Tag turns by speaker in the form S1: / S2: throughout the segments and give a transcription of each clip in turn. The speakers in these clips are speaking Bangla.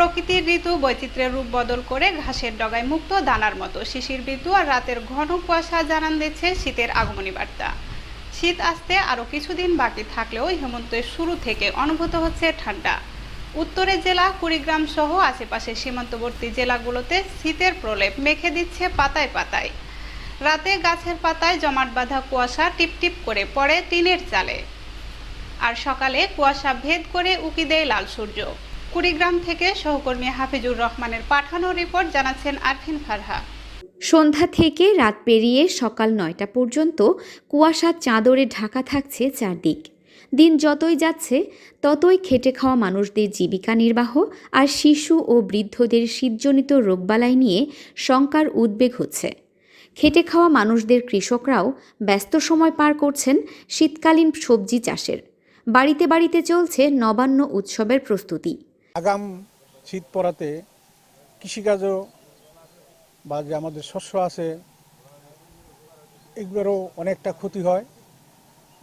S1: প্রকৃতির ঋতু বৈচিত্র্যের রূপ বদল করে ঘাসের ডগায় মুক্ত দানার মতো। শিশির ঋতু আর রাতের ঘন কুয়াশা জানান দিচ্ছে শীতের আগমনী বার্তা। শীত আসতে আরও কিছুদিন বাকি থাকলেও হেমন্তের শুরু থেকে অনুভূত হচ্ছে ঠান্ডা। উত্তরের জেলা কুড়িগ্রাম সহ আশেপাশের সীমান্তবর্তী জেলাগুলোতে শীতের প্রলেপ মেখে দিচ্ছে পাতায় পাতায়। রাতে গাছের পাতায় জমাট বাঁধা কুয়াশা টিপটিপ করে পড়ে টিনের চালে। আর সকালে কুয়াশা ভেদ করে উকি দেয় লাল সূর্য। কুড়িগ্রাম থেকে সহকর্মী হাফিজুর রহমানের পাঠানো রিপোর্ট জানাচ্ছেন আরফিন ফারহা।
S2: সন্ধ্যা থেকে রাত পেরিয়ে সকাল নয়টা পর্যন্ত কুয়াশার চাদরে ঢাকা থাকছে চারদিক। দিন যতই যাচ্ছে, ততই খেটে খাওয়া মানুষদের জীবিকা নির্বাহ আর শিশু ও বৃদ্ধদের শীতজনিত রোগবালাই নিয়ে শঙ্কার উদ্বেগ হচ্ছে। খেটে খাওয়া মানুষদের কৃষকরাও ব্যস্ত সময় পার করছেন শীতকালীন সবজি চাষের। বাড়িতে বাড়িতে চলছে নবান্ন উৎসবের প্রস্তুতি।
S3: আগাম শীত পড়াতে কৃষিকাজও বা যে আমাদের শস্য আছে, এগুলোরও অনেকটা ক্ষতি হয়।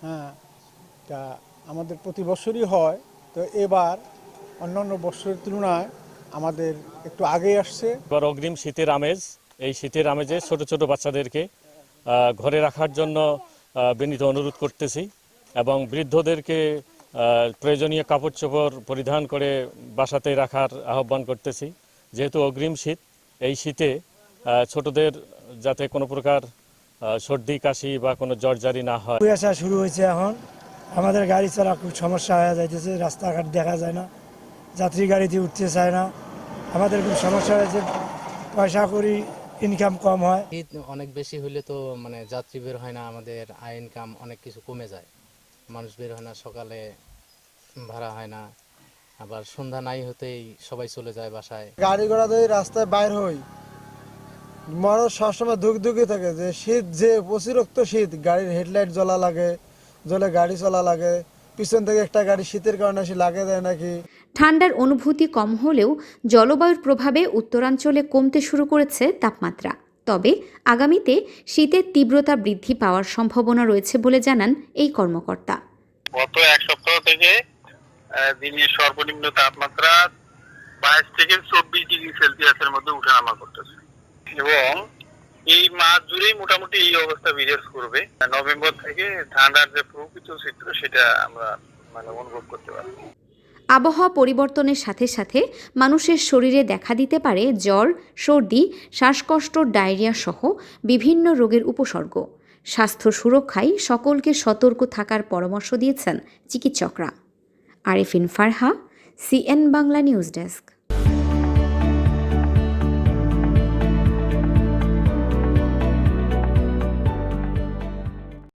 S3: হ্যাঁ তা আমাদের প্রতি বছরই হয়। তো এবার অন্যান্য বছরের তুলনায় আমাদের একটু আগে আসছে।
S4: এবার অগ্রিম শীতের আমেজ, এই শীতের আমেজে ছোট ছোট বাচ্চাদেরকে ঘরে রাখার জন্য বিনীত অনুরোধ করতেছি এবং বৃদ্ধদেরকে প্রয়োজনীয় কাপড় চোপড় পরিধান করে বাসাতে রাখার আহ্বান করতেছি। যেহেতু অগ্রিম শীত এই শীতে ছোটদের যাতে কোনো প্রকার সর্দি কাশি বা কোনো জ্বরজারি না হয়।
S5: কুয়াশা শুরু হয়েছে এখন। আমাদের গাড়ি চলা খুব সমস্যা হয়ে যাইতেছে রাস্তাঘাট দেখা যায় না যাত্রী গাড়িতে উঠতে চায় না। আমাদের খুব সমস্যা হয়েছে পয়সা করি ইনকাম কম হয়।
S6: শীত অনেক বেশি হলে তো মানে যাত্রী বের হয় না আমাদের আয় ইনকাম অনেক কিছু কমে যায়। মানুষ বের হয় না সকালে ভাড়া হয় না। আবার সন্ধ্যা নাই হতেই সবাই চলে যায় বাসায়।
S7: গাড়ি ঘোড়া দিয়ে রাস্তায় বাইর হই। মানুষ সবসময় দুঃখ দুঃখী থাকে যে শীত যে অতিরিক্ত শীত গাড়ির হেডলাইট জ্বলা লাগে জ্বলে গাড়ি চলা লাগে পিছন থেকে একটা গাড়ি শীতের কারণে সে লাগে দেয় নাকি?
S2: ঠান্ডার অনুভূতি কম হলেও জলবায়ুর প্রভাবে উত্তরাঞ্চলে কমতে শুরু করেছে তাপমাত্রা। তবে আগামীতে শীতের তীব্রতা বৃদ্ধি পাওয়ার সম্ভাবনা রয়েছে বলে জানান এই কর্মকর্তা।
S8: গত এক সপ্তাহ থেকে দিনের সর্বনিম্ন তাপমাত্রা বাইশ থেকে চব্বিশ ডিগ্রি সেলসিয়াসের মধ্যে উঠানামা করতেছে। এবং এই মাস জুড়েই মোটামুটি এই অবস্থা বিরাজ করবে। নভেম্বর থেকে ঠান্ডার যে প্রকৃত চিত্র, সেটা আমরা মানে অনুভব করতে পারব।
S2: আবহাওয়া পরিবর্তনের সাথে সাথে মানুষের শরীরে দেখা দিতে পারে জ্বর, সর্দি, শ্বাসকষ্ট, ডায়রিয়া সহ বিভিন্ন রোগের উপসর্গ। স্বাস্থ্য সুরক্ষায় সকলকে সতর্ক থাকার পরামর্শ দিয়েছেন চিকিৎসকরা। Arefin Farha, CN Bangla news desk.